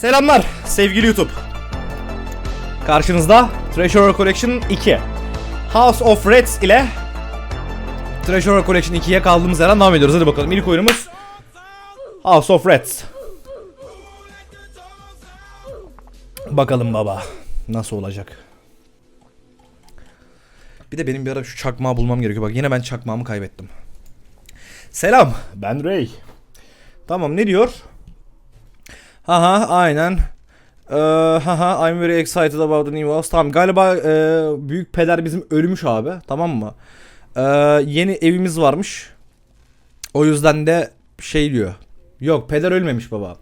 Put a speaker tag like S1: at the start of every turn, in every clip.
S1: Selamlar sevgili YouTube. Karşınızda Treasure Collection 2. House of Reds ile Treasure Collection 2'ye kaldığımız yerden devam ediyoruz. Hadi bakalım ilk oyunumuz House of Reds. Bakalım baba nasıl olacak. Bir de benim bir ara şu çakmağı bulmam gerekiyor. Bak yine ben çakmağımı kaybettim. Selam ben Ray. Tamam ne diyor? Haha aynen. Ee, haha I'm very excited about the new house. Tamam galiba e, büyük peder bizim ölmüş abi. Tamam mı? Ee, yeni evimiz varmış. O yüzden de şey diyor. Yok peder ölmemiş baba.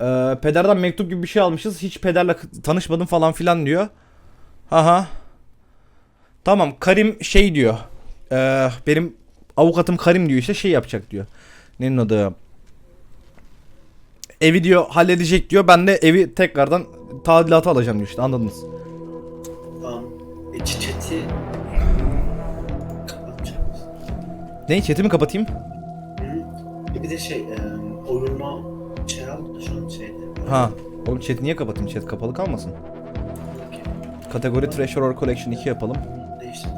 S1: Ee, pederden mektup gibi bir şey almışız. Hiç pederle tanışmadım falan filan diyor. Haha. Tamam Karim şey diyor. Ee, benim avukatım Karim diyor işte şey yapacak diyor. Nenin adı? Evi diyor halledecek diyor. Ben de evi tekrardan tadilata alacağım diyor işte anladınız.
S2: Tamam. E, mısın?
S1: Ne chatimi kapatayım?
S2: Hı. Bir de şey, e, oyunma şey da şu an şeyde.
S1: Ha. Oğlum chat niye kapatayım? Chat kapalı kalmasın.
S2: Okey.
S1: Kategori Treasure or Collection 2 yapalım.
S2: Değiştirdim.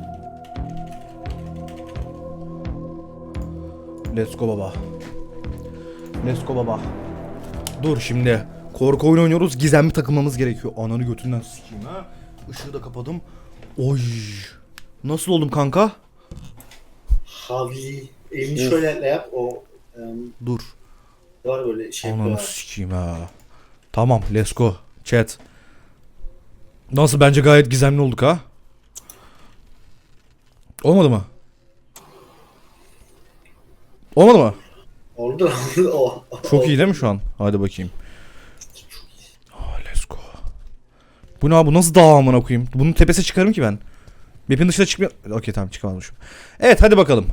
S1: Let's go baba. Let's go baba. Dur şimdi. Korku oyunu oynuyoruz. Gizemli takılmamız gerekiyor. Ananı götünden sikeyim ha. Işığı da kapadım. Oy. Nasıl oldum kanka?
S2: Havli. Elini
S1: Of.
S2: şöyle yap. O e,
S1: Dur.
S2: var böyle şey
S1: Ananı
S2: var.
S1: sikeyim ha. Tamam let's go. Chat. Nasıl bence gayet gizemli olduk ha? Olmadı mı? Olmadı mı?
S2: Oldu. o.
S1: Çok iyi değil mi şu an? Hadi bakayım. Oh, let's go. Bu ne abi? Bu nasıl dağ amına koyayım? Bunun tepesi çıkarım ki ben. Map'in dışına çıkmıyor. Okey tamam çıkamamışım. Evet hadi bakalım.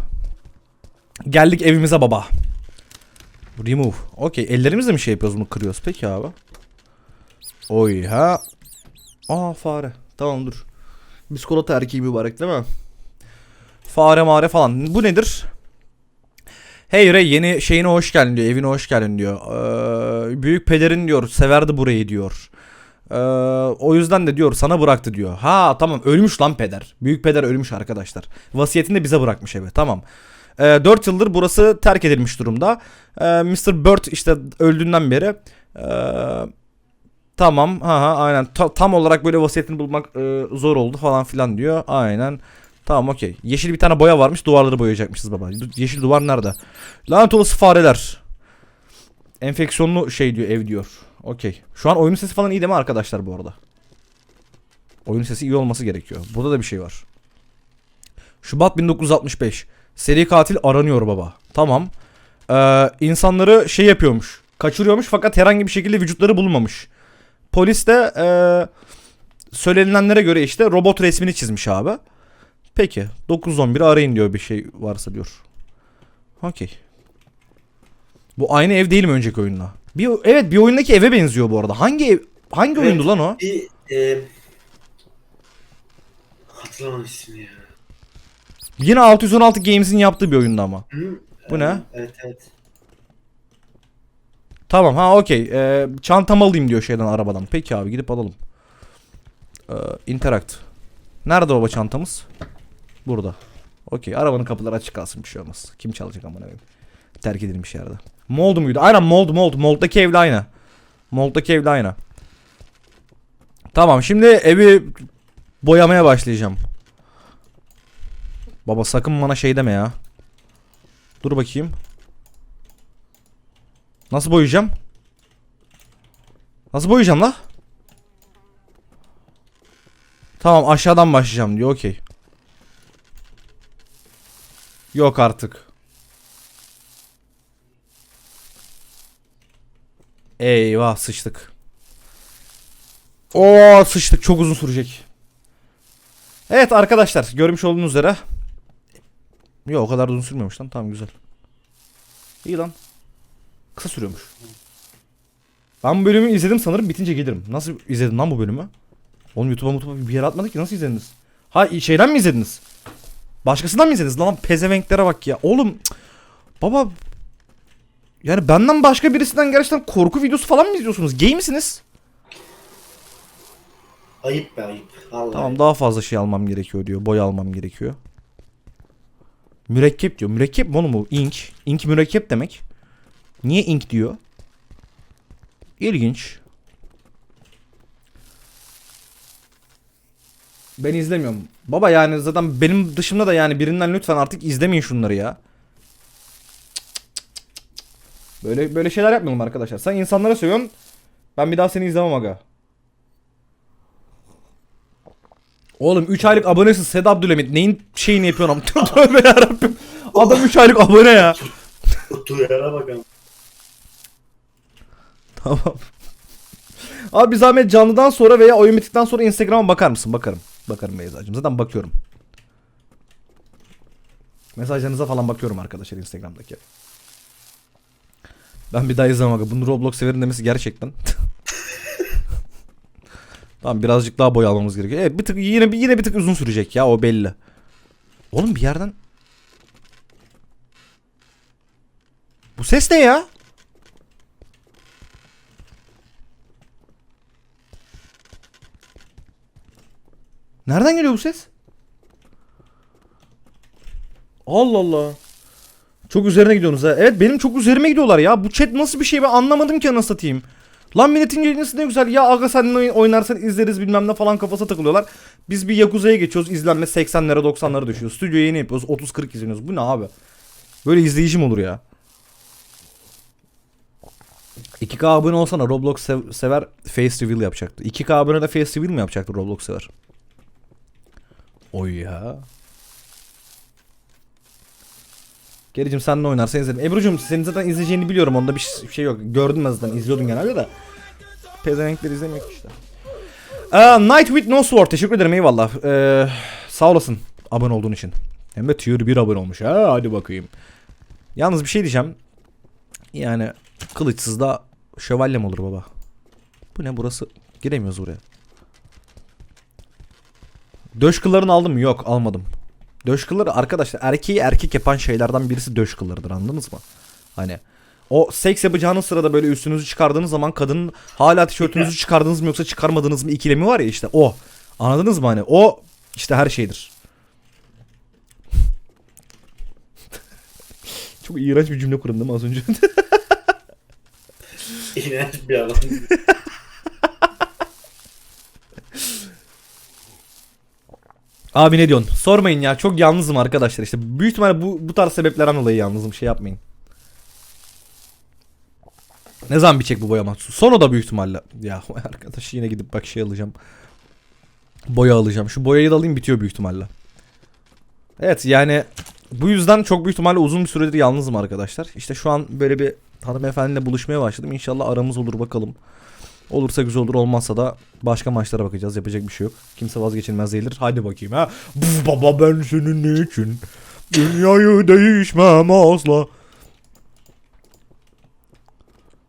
S1: Geldik evimize baba. Remove. Okey ellerimizle mi şey yapıyoruz bunu kırıyoruz? Peki abi. Oy ha. Aa fare. Tamam dur. Biskolata erkeği mübarek değil mi? Fare mare falan. Bu nedir? Hey Ray yeni şeyine hoş geldin diyor. Evine hoş geldin diyor. Ee, büyük pederin diyor. Severdi burayı diyor. Ee, o yüzden de diyor sana bıraktı diyor. Ha tamam ölmüş lan peder. Büyük peder ölmüş arkadaşlar. Vasiyetini de bize bırakmış evi. Tamam. Ee, 4 yıldır burası terk edilmiş durumda. Ee, Mr. Bird işte öldüğünden beri ee, tamam ha ha aynen Ta- tam olarak böyle vasiyetini bulmak e, zor oldu falan filan diyor. Aynen. Tamam okey. Yeşil bir tane boya varmış. Duvarları boyayacakmışız baba. Yeşil duvar nerede? Lanet olası fareler. Enfeksiyonlu şey diyor ev diyor. Okey. Şu an oyunun sesi falan iyi değil mi arkadaşlar bu arada? Oyun sesi iyi olması gerekiyor. Burada da bir şey var. Şubat 1965. Seri katil aranıyor baba. Tamam. Ee, insanları şey yapıyormuş. Kaçırıyormuş fakat herhangi bir şekilde vücutları bulunmamış. Polis de ee, söylenilenlere göre işte robot resmini çizmiş abi. Peki. 911'i arayın diyor bir şey varsa diyor. Okey. Bu aynı ev değil mi önceki oyunla? Bir, evet bir oyundaki eve benziyor bu arada. Hangi ev, hangi
S2: Evet.
S1: oyundu lan o?
S2: Bir e, hatırlamadım ismini ya.
S1: Yine 616 Games'in yaptığı bir oyundu ama.
S2: Hı?
S1: Bu
S2: E,
S1: ne?
S2: Evet evet.
S1: Tamam ha okey. Ee, çantamı alayım diyor şeyden arabadan. Peki abi gidip alalım. Ee, interact. Nerede baba çantamız? Burada. Okey arabanın kapıları açık kalsın bir şey olmaz. Kim çalacak amına koyayım. Terk edilmiş yerde. Mold muydu? Aynen mold mold. Mold'daki evle aynı. Mold'daki evle aynı. Tamam şimdi evi boyamaya başlayacağım. Baba sakın bana şey deme ya. Dur bakayım. Nasıl boyayacağım? Nasıl boyayacağım la? Tamam aşağıdan başlayacağım diyor okey. Yok artık. Eyvah sıçtık. Oo sıçtık çok uzun sürecek. Evet arkadaşlar görmüş olduğunuz üzere. Yok o kadar da uzun sürmemiş lan tamam güzel. İyi lan. Kısa sürüyormuş. Ben bu bölümü izledim sanırım bitince gelirim. Nasıl izledin lan bu bölümü? Oğlum YouTube'a YouTube'a bir yere atmadık ki nasıl izlediniz? Ha şeyden mi izlediniz? Başkasından mı izlediniz? Lan pezevenklere bak ya. Oğlum cık, baba Yani benden başka birisinden gerçekten korku videosu falan mı izliyorsunuz? Gay misiniz?
S2: Ayıp be ayıp. Vallahi.
S1: Tamam daha fazla şey almam gerekiyor diyor. Boy almam gerekiyor. Mürekkep diyor. Mürekkep mi oğlum bu? Ink. Ink mürekkep demek. Niye ink diyor? İlginç. Ben izlemiyorum. Baba yani zaten benim dışımda da yani birinden lütfen artık izlemeyin şunları ya. Böyle böyle şeyler yapmayalım arkadaşlar. Sen insanlara söylüyorsun. Ben bir daha seni izlemem aga. Oğlum 3 aylık abonesin Sed Abdülhamit. Neyin şeyini yapıyorsun? Tövbe yarabbim. Adam 3 aylık abone ya.
S2: Duyara bakalım.
S1: Tamam. Abi zahmet canlıdan sonra veya oyun bittikten sonra Instagram'a bakar mısın? Bakarım. Bakarım Beyza'cığım. Zaten bakıyorum. Mesajlarınıza falan bakıyorum arkadaşlar Instagram'daki. Ben bir daha izlemem. Bunu Roblox severim demesi gerçekten. tamam birazcık daha boy almamız gerekiyor. Evet bir tık yine yine bir tık uzun sürecek ya o belli. Oğlum bir yerden Bu ses ne ya? Nereden geliyor bu ses? Allah Allah. Çok üzerine gidiyorsunuz ha. Evet benim çok üzerime gidiyorlar ya. Bu chat nasıl bir şey ben anlamadım ki anasını satayım. Lan milletin yayıncısı ne güzel. Ya aga sen oyn- oynarsan izleriz bilmem ne falan kafası takılıyorlar. Biz bir Yakuza'ya geçiyoruz. izlenme 80'lere 90'lara düşüyor. Stüdyo yayını yapıyoruz. 30-40 izleniyoruz. Bu ne abi? Böyle izleyicim olur ya. 2K abone olsana Roblox sev- sever face reveal yapacaktı. 2K abone de face reveal mi yapacaktı Roblox sever? Oy ya. Gericim sen ne oynarsan izlerim. Ebru'cum senin zaten izleyeceğini biliyorum. Onda bir şey yok. Gördüm ben zaten. izliyordun genelde de. Pezevenkleri izlemiyor işte. Aa, Night with No Sword. Teşekkür ederim eyvallah. Ee, sağ olasın abone olduğun için. Hem de tier 1 abone olmuş. Ha, hadi bakayım. Yalnız bir şey diyeceğim. Yani kılıçsız da şövalye mi olur baba? Bu ne burası? Giremiyoruz buraya. Döş kıllarını aldım mı? Yok almadım. Döş kılları arkadaşlar erkeği erkek yapan şeylerden birisi döş kıllarıdır anladınız mı? Hani o seks yapacağınız sırada böyle üstünüzü çıkardığınız zaman kadının hala tişörtünüzü çıkardınız mı yoksa çıkarmadınız mı ikilemi var ya işte o. Anladınız mı hani? O işte her şeydir. Çok iğrenç bir cümle mi az önce?
S2: İğrenç bir adam.
S1: Abi ne diyorsun? Sormayın ya çok yalnızım arkadaşlar işte. Büyük ihtimalle bu, bu tarz sebeplerden dolayı yalnızım şey yapmayın. Ne zaman bitecek bu boyama? Sonra da büyük ihtimalle. Ya arkadaş yine gidip bak şey alacağım. Boya alacağım. Şu boyayı da alayım bitiyor büyük ihtimalle. Evet yani bu yüzden çok büyük ihtimalle uzun bir süredir yalnızım arkadaşlar. İşte şu an böyle bir hanımefendiyle buluşmaya başladım. İnşallah aramız olur bakalım. Olursa güzel olur olmazsa da başka maçlara bakacağız. Yapacak bir şey yok. Kimse vazgeçilmez değildir. Hadi bakayım ha. Buf baba ben senin için dünyayı değişmem asla.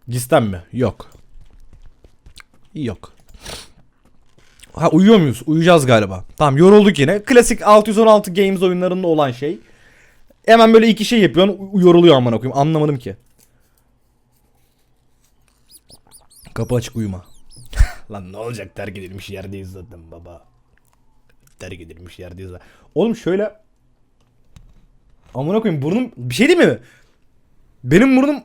S1: Gizten mi? Yok. Yok. Ha uyuyor muyuz? Uyuyacağız galiba. Tamam yorulduk yine. Klasik 616 Games oyunlarında olan şey. Hemen böyle iki şey yapıyorsun. Yoruluyor amına koyayım. Anlamadım ki. Kapı açık uyuma. Lan ne olacak terk edilmiş yerdeyiz zaten baba. Terk edilmiş yerdeyiz zaten. Oğlum şöyle. Amına koyayım burnum bir şey değil mi? Benim burnum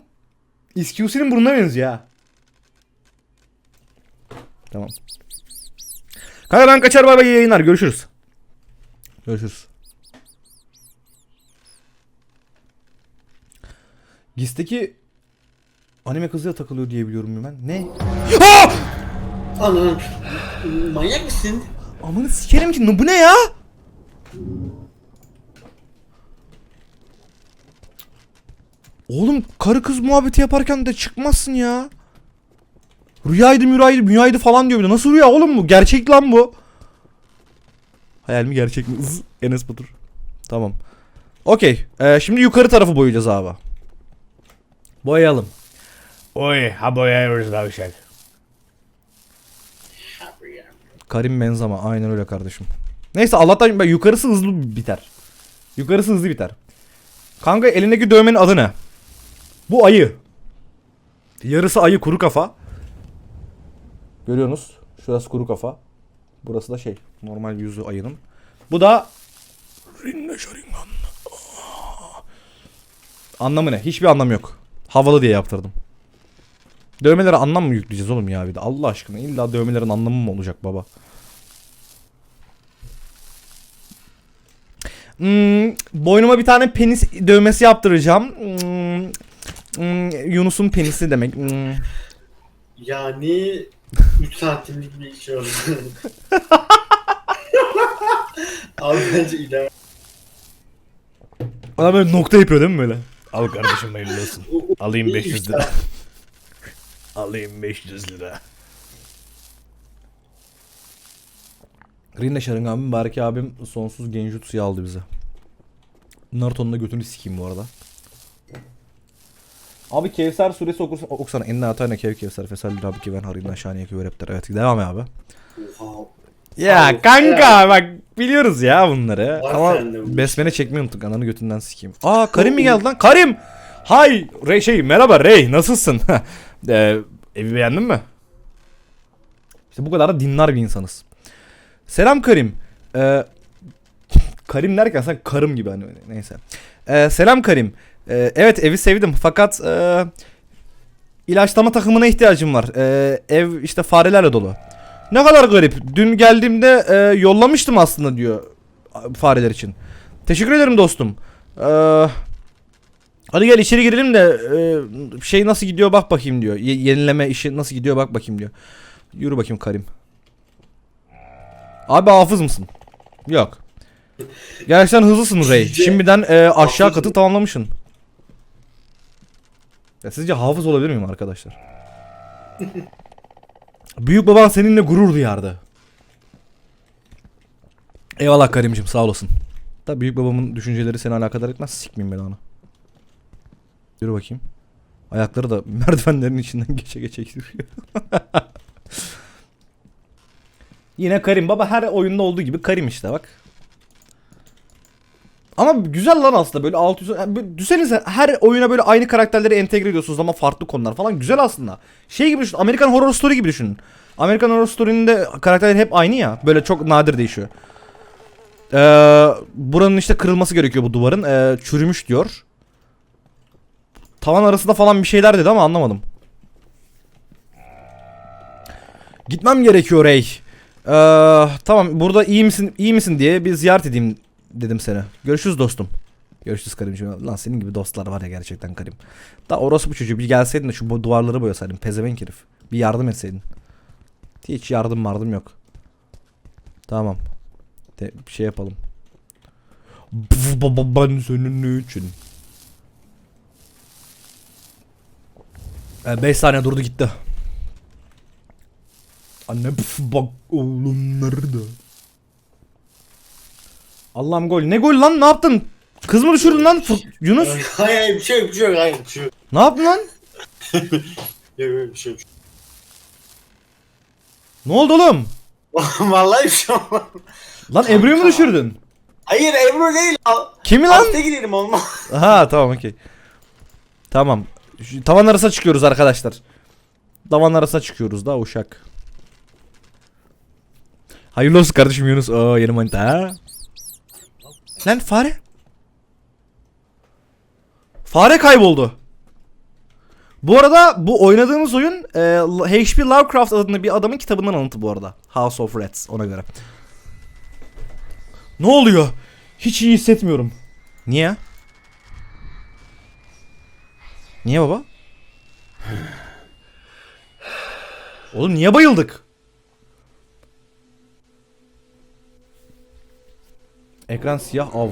S1: İSQ'sinin burnuna benziyor ha. Tamam. Kanka ben kaçar iyi yayınlar görüşürüz. Görüşürüz. Giz'teki anime kızıyla takılıyor diye biliyorum ben. Ne?
S2: Anam. Manyak mısın?
S1: Amanı sikerim ki bu ne ya? Oğlum karı kız muhabbeti yaparken de çıkmazsın ya. Rüyaydı müraydı müyaydı falan diyor bir de. Nasıl rüya oğlum bu? Gerçek lan bu. Hayal mi gerçek mi? Iz, Enes Batur. Tamam. Okey. Ee, şimdi yukarı tarafı boyayacağız abi. Boyayalım. Oy ha boyayıyoruz davşak. Karim Benzema aynen öyle kardeşim. Neyse Allah'tan ben yukarısı hızlı biter. Yukarısı hızlı biter. Kanka elindeki dövmenin adı ne? Bu ayı. Yarısı ayı kuru kafa. Görüyorsunuz. Şurası kuru kafa. Burası da şey. Normal yüzü ayının. Bu da. Anlamı ne? Hiçbir anlamı yok. Havalı diye yaptırdım. Dövmelere anlam mı yükleyeceğiz oğlum ya bir de? Allah aşkına illa dövmelerin anlamı mı olacak baba? Hmm, boynuma bir tane penis dövmesi yaptıracağım. Hmm, hmm, Yunus'un penisi demek. Hmm.
S2: Yani 3 santimlik bir şey oldu. Abi bence ideal.
S1: Bana böyle nokta yapıyor değil mi böyle? Al kardeşim hayırlı olsun. Alayım
S2: İyi
S1: 500
S2: işte.
S1: lira. Alayım 500 lira. Rinne Sharingan Berke abim sonsuz genjutsu'yu aldı bize. Naruto'nun da götünü sikeyim bu arada. Abi Kevser suresi okursan okusana. Enne atayna kev Kevser fesal rabbi ben harinden şaniye küver hepter. Evet devam ya abi.
S2: Oha.
S1: Ya
S2: Abi,
S1: kanka bak biliyoruz ya bunları.
S2: Var
S1: Ama
S2: sende bu.
S1: besmele çekmeyi unuttuk. Ananı götünden sikeyim. Aa Karim mi geldi lan? Karim! Hay! Rey şey merhaba Rey nasılsın? ee, evi beğendin mi? İşte bu kadar da dinler bir insanız. Selam Karim. Ee, Karim derken sen karım gibi hani neyse. Ee, selam Karim. Ee, evet evi sevdim fakat e, ilaçlama takımına ihtiyacım var. Ee, ev işte farelerle dolu. Ne kadar garip. Dün geldiğimde e, yollamıştım aslında diyor fareler için. Teşekkür ederim dostum. Ee, hadi gel içeri girelim de e, şey nasıl gidiyor bak bakayım diyor. Ye- yenileme işi nasıl gidiyor bak bakayım diyor. Yürü bakayım Karim. Abi hafız mısın? Yok. Gerçekten hızlısın Ray.
S2: Sizce
S1: Şimdiden e, aşağı
S2: hafız
S1: katı
S2: mı?
S1: tamamlamışsın. Ya sizce hafız olabilir miyim arkadaşlar? Büyük baban seninle gurur duyardı. Eyvallah Karim'cim sağ olasın. Da büyük babamın düşünceleri seni alakadar etmez. Sikmeyeyim ben onu. Yürü bakayım. Ayakları da merdivenlerin içinden geçe geçe gidiyor. Yine Karim baba her oyunda olduğu gibi Karim işte bak. Ama güzel lan aslında böyle 600 yani düşünsenize her oyuna böyle aynı karakterleri entegre ediyorsunuz ama farklı konular falan güzel aslında. Şey gibi düşün American Horror Story gibi düşünün. American Horror Story'nin de karakterleri hep aynı ya. Böyle çok nadir değişiyor. Ee, buranın işte kırılması gerekiyor bu duvarın. Ee, çürümüş diyor. Tavan arasında falan bir şeyler dedi ama anlamadım. Gitmem gerekiyor Ray. Ee, tamam burada iyi misin iyi misin diye bir ziyaret edeyim dedim seni. Görüşürüz dostum. Görüşürüz Karimciğim. Lan senin gibi dostlar var ya gerçekten Karim. Da orası bu çocuğu bir gelseydin de şu duvarları boyasaydın. Pezevenk herif. Bir yardım etseydin. Hiç yardım mardım yok. Tamam. De, bir şey yapalım. Ben senin için. 5 saniye durdu gitti. Anne pf, bak oğlum nerede? Allah'ım gol. Ne gol lan? Ne yaptın? Kız mı düşürdün lan? Fur- Yunus?
S2: Hayır hayır bir şey yok bir şey yok hayır bir şey yok.
S1: Ne yaptın lan?
S2: Yok yok bir şey yok.
S1: Ne oldu oğlum?
S2: Vallahi bir şey olmaz.
S1: Lan Ebru'yu mu düşürdün?
S2: Hayır Ebru değil.
S1: Kimi lan?
S2: Hasta gidelim olmaz.
S1: Ha tamam okey. Tamam. Tavan arasına çıkıyoruz arkadaşlar. Tavan arasına çıkıyoruz da uşak. Hayırlı olsun kardeşim Yunus. Oo yeni manita ha. Lan fare. Fare kayboldu. Bu arada bu oynadığımız oyun e, H.P. Lovecraft adında bir adamın kitabından alıntı bu arada. House of Rats ona göre. Ne oluyor? Hiç iyi hissetmiyorum. Niye? Niye baba? Oğlum niye bayıldık? Ekran siyah av.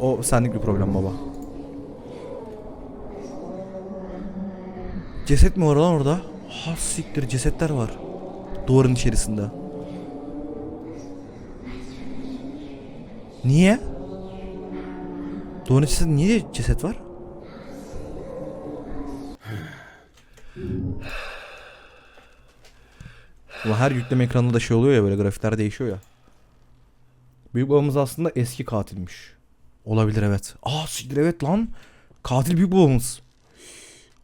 S1: O senlik bir problem baba. Ceset mi var lan orada? Ha siktir cesetler var. Duvarın içerisinde. Niye? Duvarın içerisinde niye ceset var? Ulan her yükleme ekranında da şey oluyor ya böyle grafikler değişiyor ya. Büyük babamız aslında eski katilmiş. Olabilir evet. Aa siktir evet lan. Katil büyük babamız.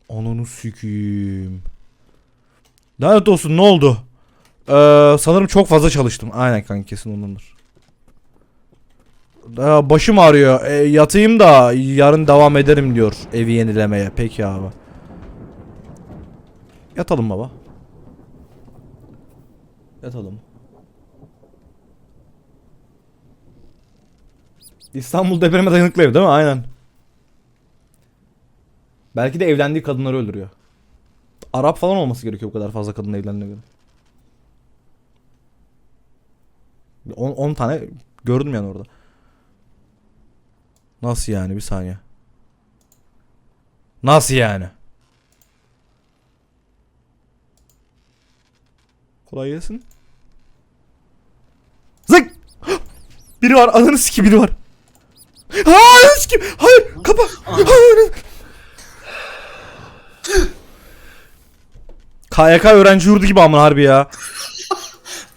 S1: Ananı sikiyim. Lanet olsun ne oldu? Ee, sanırım çok fazla çalıştım. Aynen kanka kesin ondandır. Ee, başım ağrıyor. Ee, yatayım da yarın devam ederim diyor evi yenilemeye. Peki abi. Yatalım baba. Yatalım. İstanbul depreme dayanıklı ev değil mi? Aynen. Belki de evlendiği kadınları öldürüyor. Arap falan olması gerekiyor bu kadar fazla kadın evlendiğine göre. 10 tane gördüm yani orada. Nasıl yani bir saniye. Nasıl yani? Kolay gelsin. Biri var ananı siki biri var. Hayır siki. Hayır kapa. Hayır. KYK öğrenci yurdu gibi amına harbi ya.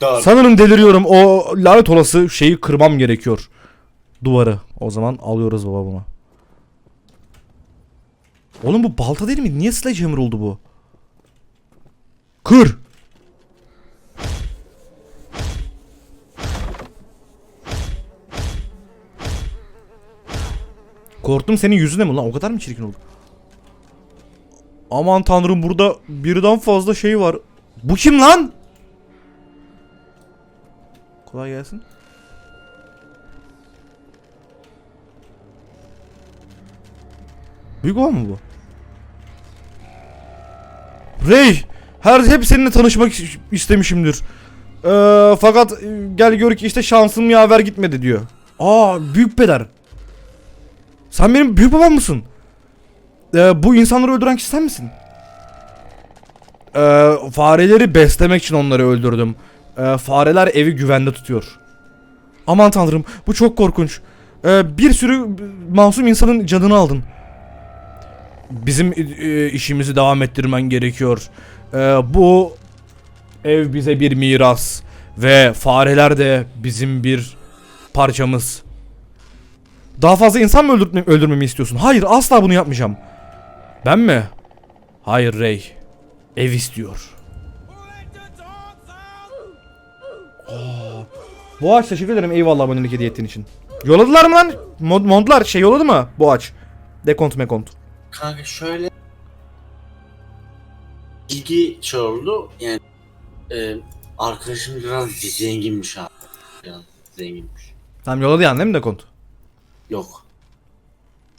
S2: Doğru.
S1: Sanırım deliriyorum. O lanet olası şeyi kırmam gerekiyor. Duvarı. O zaman alıyoruz baba bunu. Oğlum bu balta değil mi? Niye sledgehammer oldu bu? Kır. Korktum senin yüzüne mi lan? O kadar mı çirkin oldu? Aman tanrım burada birden fazla şey var. Bu kim lan? Kolay gelsin. Büyük olan mı bu? Rey! Her hep seninle tanışmak is- istemişimdir. Ee, fakat e, gel gör ki işte şansım yaver gitmedi diyor. Aa büyük peder. Sen benim büyük babam mısın? Ee, bu insanları öldüren kişi sen misin? Ee, fareleri beslemek için onları öldürdüm. Ee, fareler evi güvende tutuyor. Aman tanrım bu çok korkunç. Ee, bir sürü masum insanın canını aldın. Bizim e, işimizi devam ettirmen gerekiyor. Ee, bu ev bize bir miras ve fareler de bizim bir parçamız. Daha fazla insan mı öldürme, öldürmemi istiyorsun? Hayır asla bunu yapmayacağım. Ben mi? Hayır Rey. Ev istiyor. Boğaç teşekkür ederim eyvallah abonelik hediye ettiğin için. Yolladılar mı lan? Mod, modlar şey yolladı mı? Boğaç. Dekont mekont.
S2: Kanka şöyle ilgi şey oldu yani e, arkadaşım biraz zenginmiş abi. Biraz zenginmiş.
S1: Tamam yolladı yani değil mi dekont?
S2: Yok.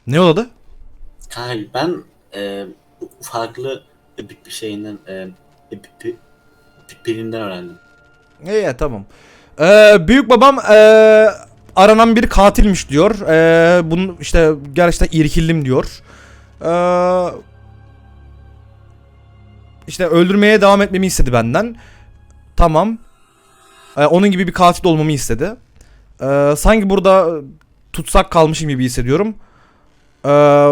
S1: Ne yolladı?
S2: Kanka ben e, farklı bir bir şeyinden e, bir- bir- bir- birinden öğrendim.
S1: İyi tamam. Ee, büyük babam ee, aranan bir katilmiş diyor. Ee, bunu işte gerçekten irkildim diyor. Ee, işte öldürmeye devam etmemi istedi benden. Tamam. Ee, onun gibi bir katil olmamı istedi. Ee, sanki burada tutsak kalmışım gibi hissediyorum. Ee,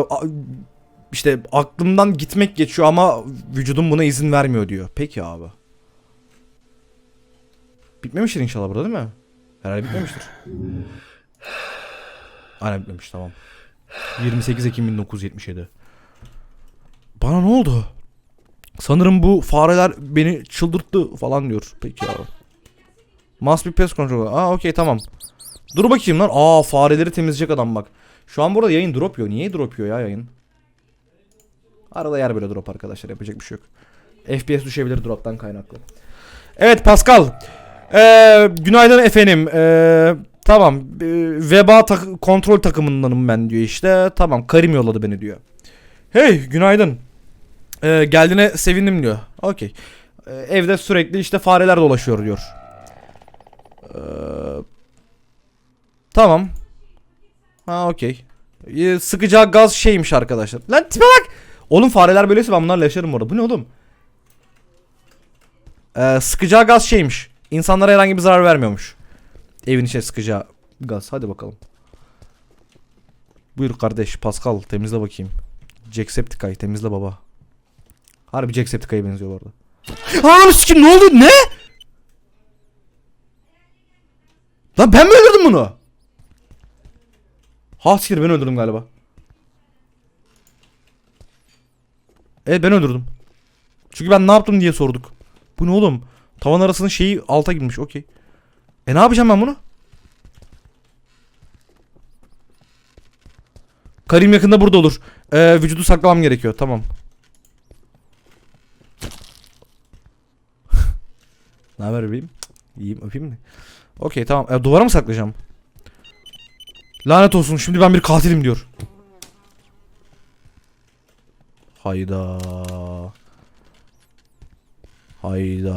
S1: işte aklımdan gitmek geçiyor ama vücudum buna izin vermiyor diyor. Peki abi. Bitmemiştir inşallah burada değil mi? Herhalde bitmemiştir. Aynen bitmemiş tamam. 28 Ekim 1977. Bana ne oldu? Sanırım bu fareler beni çıldırttı falan diyor. Peki abi. Must be pest control. Aa okey tamam. Dur bakayım lan. Aa fareleri temizleyecek adam bak. Şu an burada yayın drop yiyor. Niye drop yiyor ya yayın? Arada yer böyle drop arkadaşlar. Yapacak bir şey yok. FPS düşebilir droptan kaynaklı. Evet Pascal. Ee, günaydın efendim. Ee, tamam. Ee, veba tak- kontrol takımındanım ben diyor işte. Tamam Karim yolladı beni diyor. Hey günaydın. Ee, geldiğine sevindim diyor. Okey. Ee, evde sürekli işte fareler dolaşıyor diyor. Ee, tamam. Ha okey. Ee, sıkacağı gaz şeymiş arkadaşlar. Lan tipe bak. Oğlum fareler böyleyse ben bunlarla yaşarım orada. Bu ne oğlum? Ee, sıkacağı gaz şeymiş. İnsanlara herhangi bir zarar vermiyormuş. Evin içine sıkacağı gaz. Hadi bakalım. Buyur kardeş Pascal temizle bakayım. Jacksepticeye temizle baba. Harbi Jacksepticeye'ye benziyor bu arada. Ananı sikim ne oldu ne? Lan ben mi öldürdüm bunu? Ha siktir ben öldürdüm galiba. Evet ben öldürdüm. Çünkü ben ne yaptım diye sorduk. Bu ne oğlum? Tavan arasının şeyi alta girmiş. Okey. E ne yapacağım ben bunu? Karim yakında burada olur. Ee, vücudu saklamam gerekiyor. Tamam. ne haber bebeğim? İyiyim öpeyim mi? Okey tamam. E, duvara mı saklayacağım? Lanet olsun şimdi ben bir katilim diyor. Hayda. Hayda.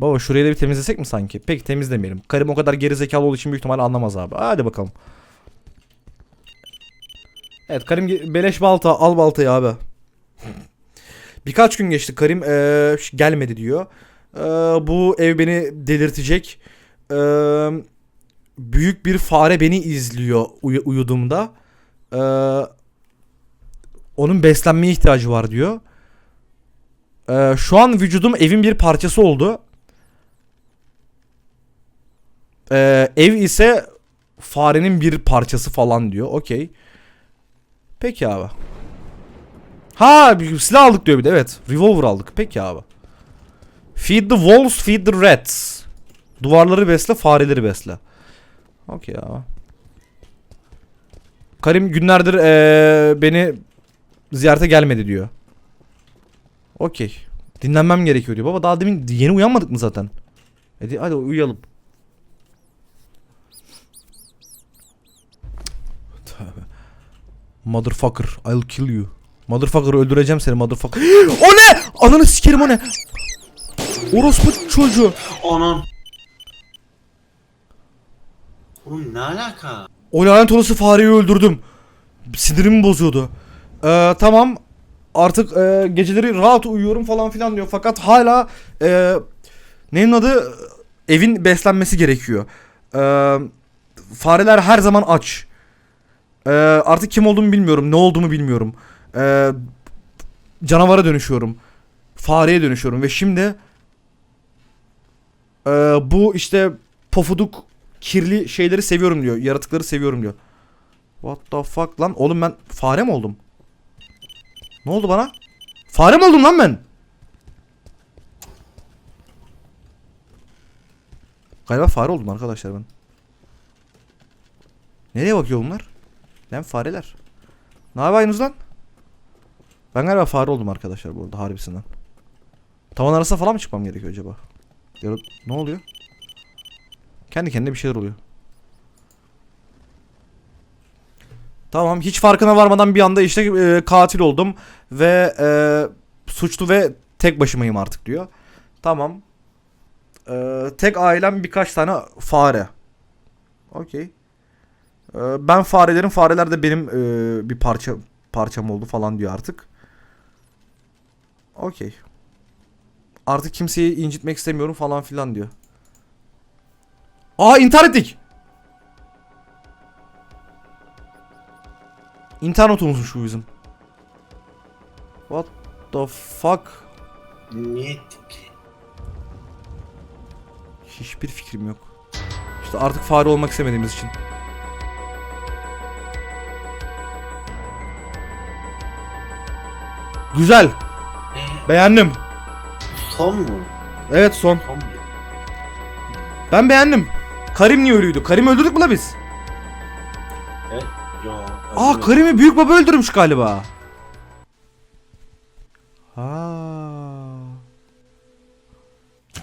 S1: Baba şurayı da bir temizlesek mi sanki? Peki temizlemeyelim. Karim o kadar geri zekalı olduğu için büyük ihtimalle anlamaz abi. Hadi bakalım. Evet Karim beleş balta al baltayı abi. Birkaç gün geçti Karim eee, ş- gelmedi diyor. Eee, bu ev beni delirtecek. Eee, büyük bir fare beni izliyor uyu- uyuduğumda. Eee, onun beslenmeye ihtiyacı var diyor. Eee, şu an vücudum evin bir parçası oldu. Eee, ev ise farenin bir parçası falan diyor. Okey. Peki abi. Ha silah aldık diyor bir de evet. Revolver aldık. Peki abi. Feed the walls, feed the rats. Duvarları besle, fareleri besle. Okey abi. Karim günlerdir eee, beni ziyarete gelmedi diyor. Okey. Dinlenmem gerekiyor diyor. Baba daha demin yeni uyanmadık mı zaten? Hadi, hadi uyuyalım. Motherfucker, I'll kill you. Motherfucker öldüreceğim seni motherfucker. o ne? Ananı sikerim o ne? Orospu çocuğu.
S2: Anan. Oğlum ne alaka?
S1: O lanet olası fareyi öldürdüm. Sinirimi bozuyordu. Ee, tamam. Artık e, geceleri rahat uyuyorum falan filan diyor. Fakat hala e, neyin adı evin beslenmesi gerekiyor. Ee, fareler her zaman aç. Ee, artık kim olduğumu bilmiyorum. Ne olduğumu bilmiyorum. Ee, canavara dönüşüyorum. Fareye dönüşüyorum ve şimdi e, bu işte pofuduk kirli şeyleri seviyorum diyor. Yaratıkları seviyorum diyor. What the fuck lan? Oğlum ben fare mi oldum? Ne oldu bana? Fare mi oldum lan ben? Galiba fare oldum arkadaşlar ben. Nereye bakıyor bunlar? Lan fareler. Ne yapıyorsunuz lan? Ben galiba fare oldum arkadaşlar bu arada harbisinden. Tavan arasına falan mı çıkmam gerekiyor acaba? Ya ne oluyor? Kendi kendine bir şeyler oluyor. Tamam hiç farkına varmadan bir anda işte e, katil oldum ve e, suçlu ve tek başımayım artık diyor. Tamam. E, tek ailem birkaç tane fare. Okey. E, ben farelerin fareler de benim e, bir parça parçam oldu falan diyor artık. Okey. Artık kimseyi incitmek istemiyorum falan filan diyor. Aa intihar ettik. İntihar notumuzmuş bu bizim. What the fuck?
S2: Niye ettik ki?
S1: Hiçbir fikrim yok. İşte artık fare olmak istemediğimiz için. Güzel. Beğendim.
S2: Son mu?
S1: Evet son.
S2: Son?
S1: Ben beğendim. Karim niye ölüydü? Karim öldürdük mü la biz?
S2: Evet. Yo.
S1: Aa. Karim'i büyük baba öldürmüş galiba. Ha.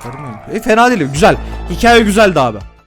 S1: Karim öldü. E fena değil. Güzel. Hikaye güzeldi abi.